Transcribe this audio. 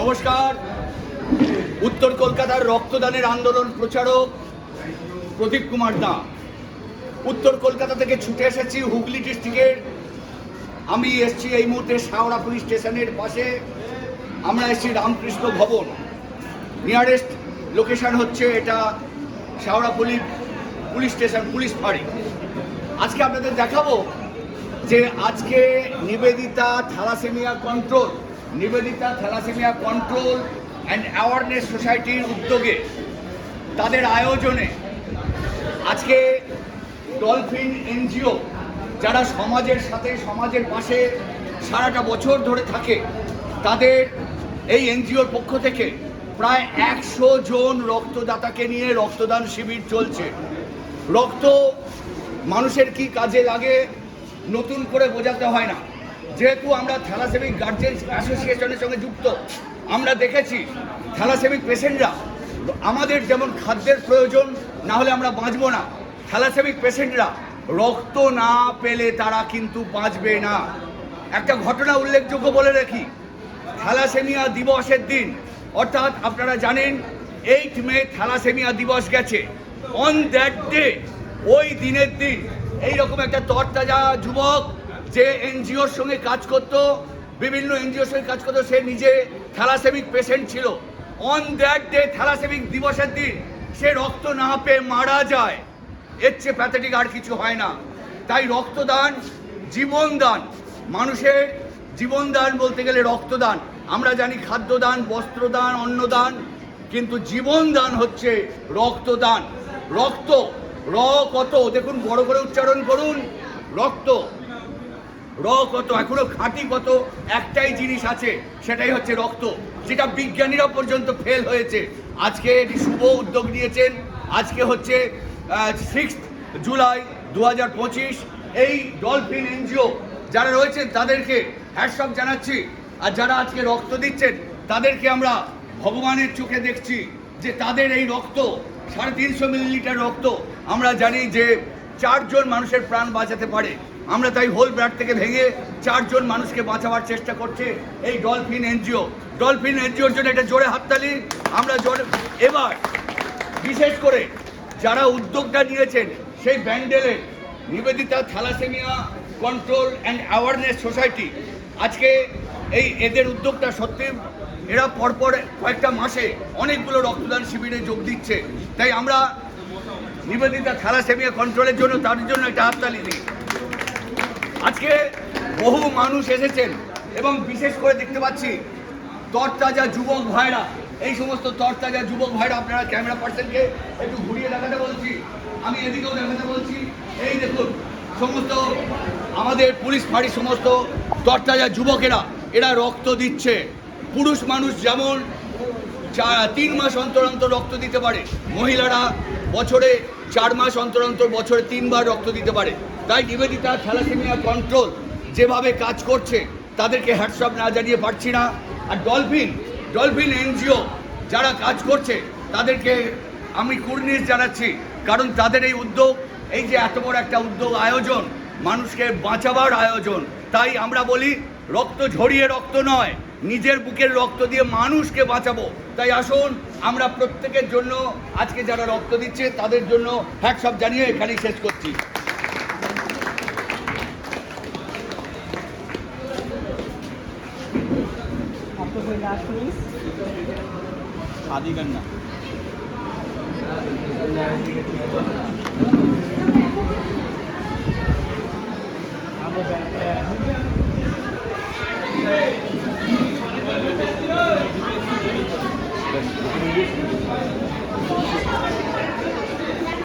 নমস্কার। উত্তর কলকাতার রক্তদানের আন্দোলন প্রচারক প্রদীপ কুমার দা। উত্তর কলকাতা থেকে ছুটে এসেছি হুগলি ডিস্ট্রিক্টের। আমি এসেছি এই মুহূর্তে শাওড়া পুলিশ স্টেশনের পাশে। আমরা এসেছি রামকৃষ্ণ ভবন। নিয়ারেস্ট লোকেশন হচ্ছে এটা Shaora police police station, police ফাঁড়ি। আজকে আপনাদের দেখাবো যে আজকে Nivedita thalassemia control Nivedita thalassemia control and awareness সোসাইটির উদ্যোগে তাদের আয়োজনে আজকে ডলফিন এনজিও, যারা সমাজের সাথে, সমাজের পাশে সারাটা বছর ধরে থাকে, তাদের এই এনজিওর পক্ষ থেকে প্রায় একশো জন রক্তদাতাকে নিয়ে রক্তদান শিবির চলছে। রক্ত মানুষের কি কাজে লাগে, নতুন করে বোঝাতে হয় না। যেহেতু আমরা থ্যালাসেমিক গার্জেন অ্যাসোসিয়েশনের সঙ্গে যুক্ত, আমরা দেখেছি থ্যালাসেমিক পেশেন্টরা, আমাদের যেমন খাদ্যের প্রয়োজন, না হলে আমরা বাঁচব না। থ্যালাসেমিক পেশেন্টরা, রক্ত না পেলে তারা কিন্তু বাঁচবে না। একটা ঘটনা উল্লেখযোগ্য বলে রাখি থ্যালাসেমিয়া দিবসের দিন, অর্থাৎ আপনারা জানেন এইট মে থ্যালাসেমিয়া দিবস গেছে। অন দ্যাট ডে ওই দিনের দিন, এইরকম একটা তরতাজা যুবক যে এনজিওর সঙ্গে কাজ করত, বিভিন্ন এনজিওর সঙ্গে কাজ করতো, সে নিজে থ্যালাসেমিক পেশেন্ট ছিল। অন দ্যাট ডে থ্যালাসেমিক দিবসের দিন, সে রক্ত না পেয়ে মারা যায়। এর চেয়ে প্যাথেটিক আর কিছু হয় না। তাই রক্তদান, জীবনদান, মানুষের জীবনদান বলতে গেলে রক্তদান। আমরা জানি খাদ্যদান, বস্ত্রদান, অন্নদান, কিন্তু জীবনদান হচ্ছে রক্তদান। রক্ত, র কত? দেখুন, বড় করে উচ্চারণ করুন। রক্ত র কত, এখনও খাঁটি কত, একটাই জিনিস আছে, সেটাই হচ্ছে রক্ত, যেটা বিজ্ঞানীরা পর্যন্ত ফেল হয়েছে। আজকে এটি শুভ উদ্যোগ নিয়েছেন, আজকে হচ্ছে সিক্স জুলাই দু হাজার পঁচিশ, এই ডলফিন এনজিও যারা রয়েছেন তাদেরকে হ্যাটসঅপ জানাচ্ছি, আর যারা আজকে রক্ত দিচ্ছেন, তাদেরকে আমরা ভগবানের চোখে দেখছি, যে তাদের এই রক্ত, সাড়ে তিনশো মিলিলিটার রক্ত, আমরা জানি যে চারজন মানুষের প্রাণ বাঁচাতে পারে। আমরা তাই হোল ব্লাড থেকে ভেঙে চারজন মানুষকে বাঁচাবার চেষ্টা করছে এই ডলফিন এনজিও। ডলফিন এনজিওর জন্য একটা জোরে হাততালি। আমরা জোরে এবার, বিশেষ করে যারা উদ্যোগটা নিয়েছেন, সেই ব্যান্ডেলের Nivedita thalassemia control and awareness society আজকে এই এদের উদ্যোগটা সত্যি, এরা পরপর কয়েকটা মাসে অনেকগুলো রক্তদান শিবিরে যোগ দিচ্ছে। তাই আমরা নিবেদিতা থ্যালাসেমিয়া কন্ট্রোলের জন্য তাদের জন্য একটা হাততালি দিই। আজকে বহু মানুষ এসেছেন এবং বিশেষ করে দেখতে পাচ্ছি তরতাজা যুবক ভাইরা। এই সমস্ত তরতাজা যুবক ভাইরা আপনারা ক্যামেরা পার্সনকে একটু ঘুরিয়ে দেখাতে বলছি, আমি এদিকেও দেখাতে বলছি। এই দেখুন, সমস্ত আমাদের পুলিশ ফাঁড়ির সমস্ত তরতাজা যুবকেরা, এরা রক্ত দিচ্ছে। পুরুষ মানুষ যেমন তিন মাস অন্তর অন্তর রক্ত দিতে পারে, মহিলারা বছরে চার মাস অন্তর অন্তর বছরে তিনবার রক্ত দিতে পারে। তাই নিবেদিতা থ্যালাসেমিয়া কন্ট্রোল যেভাবে কাজ করছে, তাদেরকে হ্যাটসঅপ না জানিয়ে পারছি না। আর ডলফিন ডলফিন এনজিও যারা কাজ করছে, তাদেরকে আমি কুর্নিশ জানাচ্ছি, কারণ তাদের এই উদ্যোগ, এই যে এত বড় একটা উদ্যোগ আয়োজন, মানুষকে বাঁচাবার আয়োজন, তাই আমরা বলি রক্ত ঝরিয়ে রক্ত নয়, নিজের বুকের রক্ত দিয়ে মানুষকে বাঁচাবো। তাই আসুন, আমরা প্রত্যেকের জন্য, আজকে যারা রক্ত দিচ্ছে, তাদের জন্য হ্যাটসঅপ জানিয়ে এখানেই শেষ করছি। कोई लास्ट प्लीज़ शादी करना आप